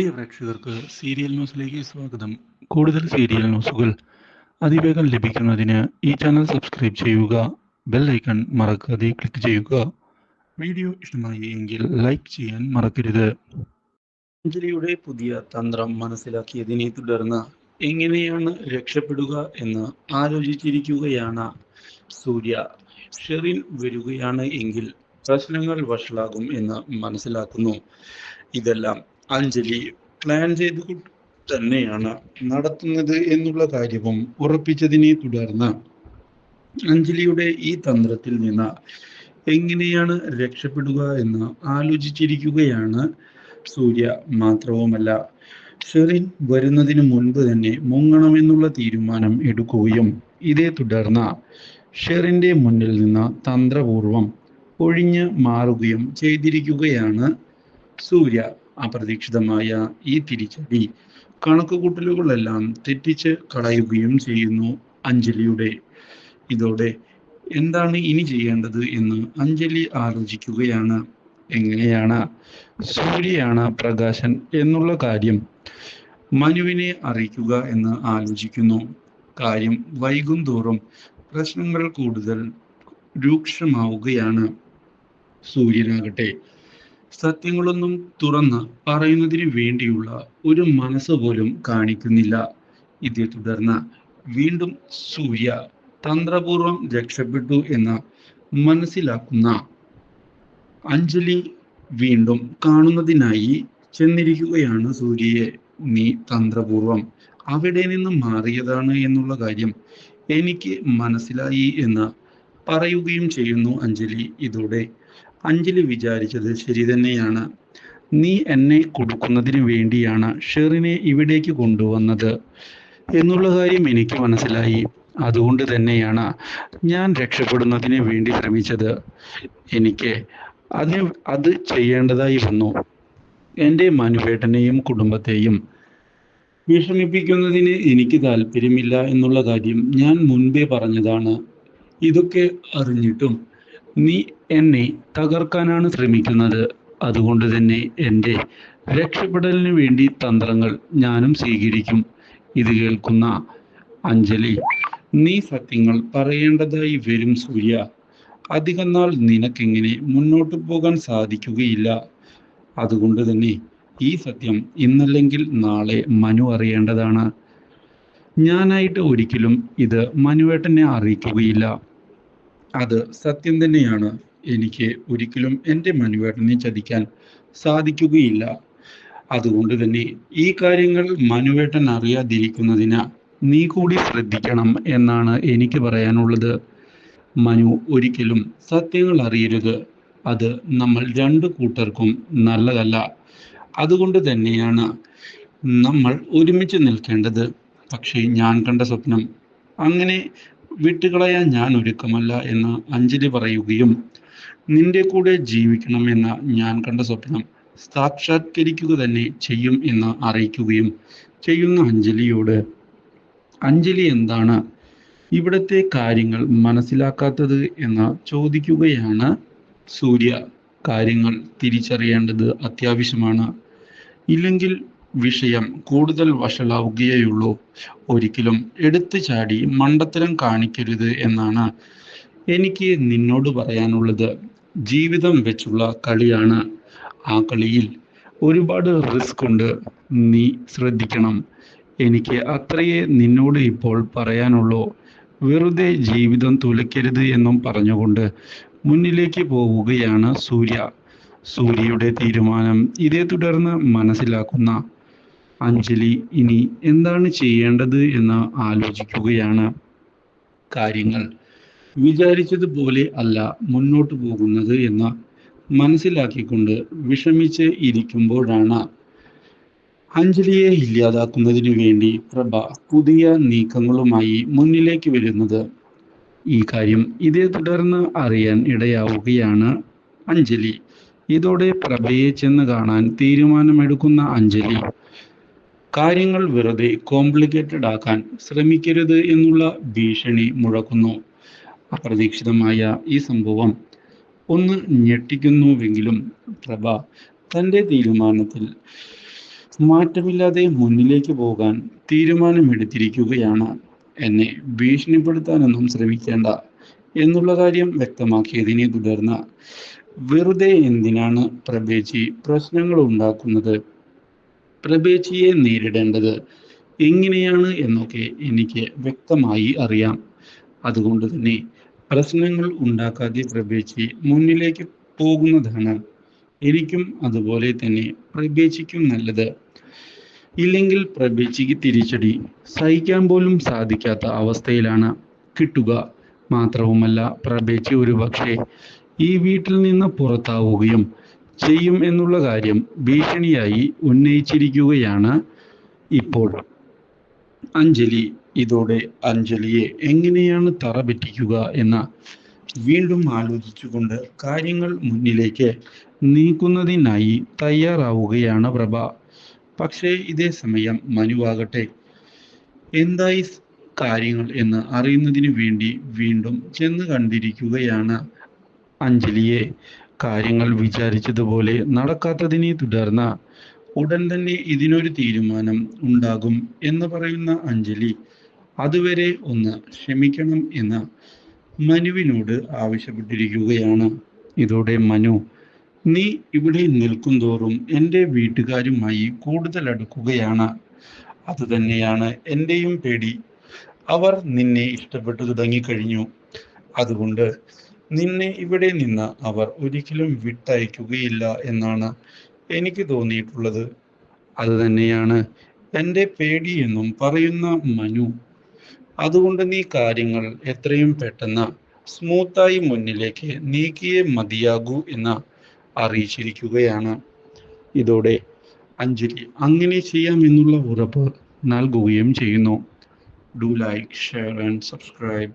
പ്രിയ പ്രേക്ഷകർക്ക് സീരിയൽ ന്യൂസിലേക്ക് സ്വാഗതം. കൂടുതൽ സീരിയൽ ന്യൂസുകൾ അതിവേഗം ലഭിക്കുന്നതിന് ഈ ചാനൽ സബ്സ്ക്രൈബ് ചെയ്യുക ബെൽ ഐക്കൺ മറക്കാതെ ക്ലിക്ക് ചെയ്യുക. വീഡിയോ ഇഷ്ടമായി എങ്കിൽ ലൈക്ക് ചെയ്യാൻ മറക്കരുത്. അഞ്ജലിയുടെ പുതിയ തന്ത്രം മനസ്സിലാക്കിയതിനെ തുടർന്ന് എങ്ങനെയാണ് രക്ഷപ്പെടുക എന്ന് ആലോചിച്ചിരിക്കുകയാണ് സൂര്യ. ഷെറിൻ വരികയാണ് എങ്കിൽ പ്രശ്നങ്ങൾ വഷളാകും എന്ന് മനസ്സിലാക്കുന്നു. ഇതെല്ലാം അഞ്ജലി പ്ലാൻ ചെയ്ത് തന്നെയാണ് നടത്തുന്നത് എന്നുള്ള കാര്യവും ഉറപ്പിച്ചതിനെ തുടർന്ന് അഞ്ജലിയുടെ ഈ തന്ത്രത്തിൽ നിന്ന് എങ്ങനെയാണ് രക്ഷപ്പെടുക എന്ന് ആലോചിച്ചിരിക്കുകയാണ് സൂര്യ മാത്രവുമല്ല. ഷെറിൻ വരുന്നതിന് മുൻപ് തന്നെ മുങ്ങണമെന്നുള്ള തീരുമാനം എടുക്കുകയും ഇതേ തുടർന്ന് ഷെറിന്റെ മുന്നിൽ നിന്ന് തന്ത്രപൂർവം ഒഴിഞ്ഞ് മാറുകയും ചെയ്തിരിക്കുകയാണ് സൂര്യ. അപ്രതീക്ഷിതമായ ഈ തിരിച്ചടി കണക്കുകൂട്ടലുകളെല്ലാം തെറ്റിച്ച് കളയുകയും ചെയ്യുന്നു അഞ്ജലിയുടെ. ഇതോടെ എന്താണ് ഇനി ചെയ്യേണ്ടത് എന്ന് അഞ്ജലി ആലോചിക്കുകയാണ്. എങ്ങനെയാണ്? സൂര്യയാണ് പ്രകാശൻ എന്നുള്ള കാര്യം മനുവിനെ അറിയിക്കുക എന്ന് ആലോചിക്കുന്നു. കാര്യം വൈകും തോറും പ്രശ്നങ്ങൾ കൂടുതൽ രൂക്ഷമാവുകയാണ്. സൂര്യനാകട്ടെ സത്യങ്ങളൊന്നും തുറന്ന് പറയുന്നതിന് വേണ്ടിയുള്ള ഒരു മനസ്സ് പോലും കാണിക്കുന്നില്ല. ഇതേ തുടർന്ന് വീണ്ടും സൂര്യ തന്ത്രപൂർവം രക്ഷപ്പെട്ടു എന്ന് മനസ്സിലാക്കുന്ന അഞ്ജലി വീണ്ടും കാണുന്നതിനായി ചെന്നിരിക്കുകയാണ് സൂര്യയെ. നീ തന്ത്രപൂർവം അവിടെ നിന്ന് മാറിയതാണ് എന്നുള്ള കാര്യം എനിക്ക് മനസ്സിലായി എന്ന് പറയുകയും ചെയ്യുന്നു അഞ്ജലി. ഇതോടെ അഞ്ജലി വിചാരിച്ചത് ശരി തന്നെയാണ്. നീ എന്നെ കൊടുക്കുന്നതിന് വേണ്ടിയാണ് ഷെറിനെ ഇവിടേക്ക് കൊണ്ടുവന്നത് എന്നുള്ള കാര്യം എനിക്ക് മനസ്സിലായി. അതുകൊണ്ട് തന്നെയാണ് ഞാൻ രക്ഷപ്പെടുന്നതിന് വേണ്ടി ശ്രമിച്ചത്. എനിക്ക് അത് അത് ചെയ്യേണ്ടതായി വന്നു. എന്റെ മനുവേട്ടനെയും കുടുംബത്തെയും വിഷമിപ്പിക്കുന്നതിന് എനിക്ക് താല്പര്യമില്ല എന്നുള്ള കാര്യം ഞാൻ മുൻപേ പറഞ്ഞതാണ്. ഇതൊക്കെ അറിഞ്ഞിട്ടും നീ എന്നെ തകർക്കാനാണ് ശ്രമിക്കുന്നത്. അതുകൊണ്ട് തന്നെ എന്റെ രക്ഷപ്പെടലിന് വേണ്ടി തന്ത്രങ്ങൾ ഞാനും സ്വീകരിക്കും. ഇത് കേൾക്കുന്ന അഞ്ജലി നീ സത്യങ്ങൾ പറയേണ്ടതായി വരും സൂര്യ. അധികം നാൾ നിനക്കെങ്ങനെ മുന്നോട്ട് പോകാൻ സാധിക്കുകയില്ല. അതുകൊണ്ട് തന്നെ ഈ സത്യം ഇന്നല്ലെങ്കിൽ നാളെ മനു അറിയേണ്ടതാണ്. ഞാനായിട്ട് ഒരിക്കലും ഇത് മനുവേട്ടനെ അറിയിക്കുകയില്ല. അത് സത്യം തന്നെയാണ്. എനിക്ക് ഒരിക്കലും എന്റെ മനുവേട്ടനെ ചതിക്കാൻ സാധിക്കുകയില്ല. അതുകൊണ്ട് തന്നെ ഈ കാര്യങ്ങൾ മനുവേട്ടൻ അറിയാതിരിക്കുന്നതിന് നീ കൂടി ശ്രദ്ധിക്കണം എന്നാണ് എനിക്ക് പറയാനുള്ളത്. മനു ഒരിക്കലും സത്യങ്ങൾ അറിയരുത്. അത് നമ്മൾ രണ്ടു കൂട്ടർക്കും നല്ലതല്ല. അതുകൊണ്ട് തന്നെയാണ് നമ്മൾ ഒരുമിച്ച് നിൽക്കേണ്ടത്. പക്ഷേ ഞാൻ കണ്ട സ്വപ്നം അങ്ങനെ വിട്ടുകളയാൻ ഞാൻ ഒരുക്കമല്ല എന്ന് അഞ്ജലി പറയുകയും നിന്റെ കൂടെ ജീവിക്കണം എന്ന ഞാൻ കണ്ട സ്വപ്നം സാക്ഷാത്കരിക്കുക തന്നെ ചെയ്യും എന്ന് അറിയിക്കുകയും ചെയ്യുന്ന അഞ്ജലിയോട് അഞ്ജലി എന്താണ് ഇവിടത്തെ കാര്യങ്ങൾ മനസ്സിലാക്കാത്തത് എന്ന് ചോദിക്കുകയാണ് സൂര്യ. കാര്യങ്ങൾ തിരിച്ചറിയേണ്ടത് അത്യാവശ്യമാണ്. ഇല്ലെങ്കിൽ വിഷയം കൂടുതൽ വഷളാവുകയുള്ളൂ ഒരിക്കലും എടുത്തു ചാടി മണ്ടത്തരം കാണിക്കരുത് എന്നാണ് എനിക്ക് നിന്നോട് പറയാനുള്ളത്. ജീവിതം വെച്ചുള്ള കളിയാണ്. ആ കളിയിൽ ഒരുപാട് റിസ്ക് ഉണ്ട്. നീ ശ്രദ്ധിക്കണം. എനിക്ക് അത്രയേ നിന്നോട് ഇപ്പോൾ പറയാനുള്ളൂ. വെറുതെ ജീവിതം തുലയ്ക്കരുത് എന്നും പറഞ്ഞുകൊണ്ട് മുന്നിലേക്ക് പോവുകയാണ് സൂര്യ. സൂര്യയുടെ തീരുമാനം ഇതേ തുടർന്ന് മനസ്സിലാക്കുന്ന അഞ്ജലി ഇനി എന്താണ് ചെയ്യേണ്ടത് എന്ന് ആലോചിക്കുകയാണ്. കാര്യങ്ങൾ. വിചാരിച്ചതുപോലെ അല്ല മുന്നോട്ട് പോകുന്നത് എന്ന് മനസ്സിലാക്കിക്കൊണ്ട് വിഷമിച്ച് ഇരിക്കുമ്പോഴാണ്. അഞ്ജലിയെ ഇല്ലാതാക്കുന്നതിന് വേണ്ടി പ്രഭ പുതിയ നീക്കങ്ങളുമായി മുന്നിലേക്ക് വരുന്നത്. ഈ കാര്യം ഇതേ തുടർന്ന് അറിയാൻ ഇടയാവുകയാണ് അഞ്ജലി. ഇതോടെ പ്രഭയെ ചെന്ന് കാണാൻ തീരുമാനമെടുക്കുന്ന അഞ്ജലി കാര്യങ്ങൾ വെറുതെ കോംപ്ലിക്കേറ്റഡ് ആക്കാൻ ശ്രമിക്കരുത് എന്നുള്ള ഭീഷണി മുഴക്കുന്നു. അപ്രതീക്ഷിതമായ ഈ സംഭവം ഒന്ന് ഞെട്ടിക്കുന്നുവെങ്കിലും പ്രഭ തന്റെ തീരുമാനത്തിൽ മാറ്റമില്ലാതെ മുന്നിലേക്ക് പോകാൻ തീരുമാനമെടുത്തിരിക്കുകയാണ്. എന്നെ ഭീഷണിപ്പെടുത്താനൊന്നും ശ്രമിക്കേണ്ട എന്നുള്ള കാര്യം വ്യക്തമാക്കിയതിനെ തുടർന്ന് വെറുതെ എന്തിനാണ് പ്രഭേജി പ്രശ്നങ്ങൾ ഉണ്ടാക്കുന്നത്? പ്രഭേജിയെ നേരിടേണ്ടത് എങ്ങനെയാണ് എന്നൊക്കെ എനിക്ക് വ്യക്തമായി അറിയാം. അതുകൊണ്ട് തന്നെ പ്രശ്നങ്ങൾ ഉണ്ടാക്കാതെ പ്രപേച്ചി മുന്നിലേക്ക് പോകുന്നതാണ്. എനിക്കും അതുപോലെ തന്നെ പ്രപേച്ചിക്കും നല്ലത്. ഇല്ലെങ്കിൽ പ്രപേച്ചിക്ക് തിരിച്ചടി. സഹിക്കാൻ പോലും സാധിക്കാത്ത അവസ്ഥയിലാണ്. കിട്ടുക മാത്രവുമല്ല പ്രപേച്ചി ഒരു പക്ഷേ ഈ വീട്ടിൽ നിന്ന് പുറത്താവുകയും ചെയ്യും എന്നുള്ള കാര്യം ഭീഷണിയായി ഉന്നയിച്ചിരിക്കുകയാണ് ഇപ്പോൾ. അഞ്ജലി ഇതോടെ അഞ്ജലിയെ എങ്ങനെയാണ് തറ പറ്റിക്കുക എന്ന് വീണ്ടും ആലോചിച്ചുകൊണ്ട് കാര്യങ്ങൾ മുന്നിലേക്ക് നീക്കുന്നതിനായി തയ്യാറാവുകയാണ് പ്രഭ. പക്ഷേ ഇതേ സമയം മനുവാകട്ടെ. എന്തായി കാര്യങ്ങൾ എന്ന് അറിയുന്നതിന് വേണ്ടി വീണ്ടും ചെന്ന് കണ്ടിരിക്കുകയാണ് അഞ്ജലിയെ. കാര്യങ്ങൾ വിചാരിച്ചതുപോലെ നടക്കാത്തതിനെ തുടർന്ന് ഉടൻ തന്നെ ഇതിനൊരു തീരുമാനം ഉണ്ടാകും എന്ന് പറയുന്ന അഞ്ജലി അതുവരെ ഒന്ന് ക്ഷമിക്കണം എന്ന് മനുവിനോട് ആവശ്യപ്പെട്ടിരിക്കുകയാണ്. ഇതോടെ മനു നീ ഇവിടെ നിൽക്കും തോറും എന്റെ വീട്ടുകാരുമായി കൂടുതൽ അടുക്കുകയാണ്. അത് തന്നെയാണ് എന്റെയും പേടി. അവർ നിന്നെ ഇഷ്ടപ്പെട്ടു തുടങ്ങിക്കഴിഞ്ഞു. അതുകൊണ്ട് നിന്നെ ഇവിടെ നിന്ന് അവർ ഒരിക്കലും വിട്ടയക്കുകയില്ല എന്നാണ് എനിക്ക് തോന്നിയിട്ടുള്ളത്. അത് തന്നെയാണ് എന്റെ പേടി എന്നും പറയുന്ന മനു. അതുകൊണ്ട് നീ കാര്യങ്ങൾ എത്രയും പെട്ടെന്ന് സ്മൂത്തായി മുന്നിലേക്ക് നീക്കിയേ മതിയാകൂ എന്ന് അറിയിച്ചിരിക്കുകയാണ്. ഇതോടെ അഞ്ജലി അങ്ങനെ ചെയ്യാമെന്നുള്ള ഉറപ്പ് നൽകുകയും ചെയ്യുന്നു. Do like share and subscribe